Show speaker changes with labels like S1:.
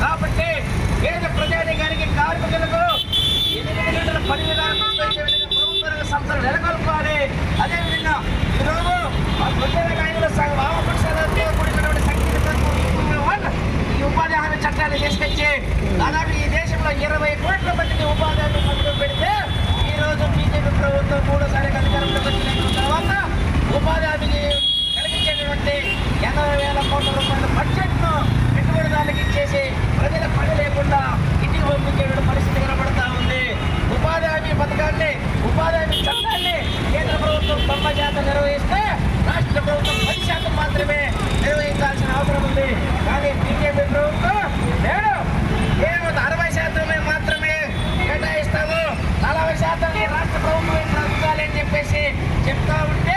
S1: కాబట్టి పేద ప్రజానికానికి కార్మికులకు ఎనిమిది గంటల పని విధానం ప్రభుత్వ సంస్థలు నెలకొల్పాలి. అదేవిధంగా ఈరోజు ప్రజానికాయకుల సంఘం ఆవపక్షాలతో కూడినటువంటి సంఖ్య ఈ ఉపాధి హామీ చట్టాన్ని తీసుకొచ్చి దాదాపు ఈ దేశంలో ఇరవై కోట్ల మందికి ఉపాధి హామీ పెడితే చెప్పేసి చెప్తా ఉంటే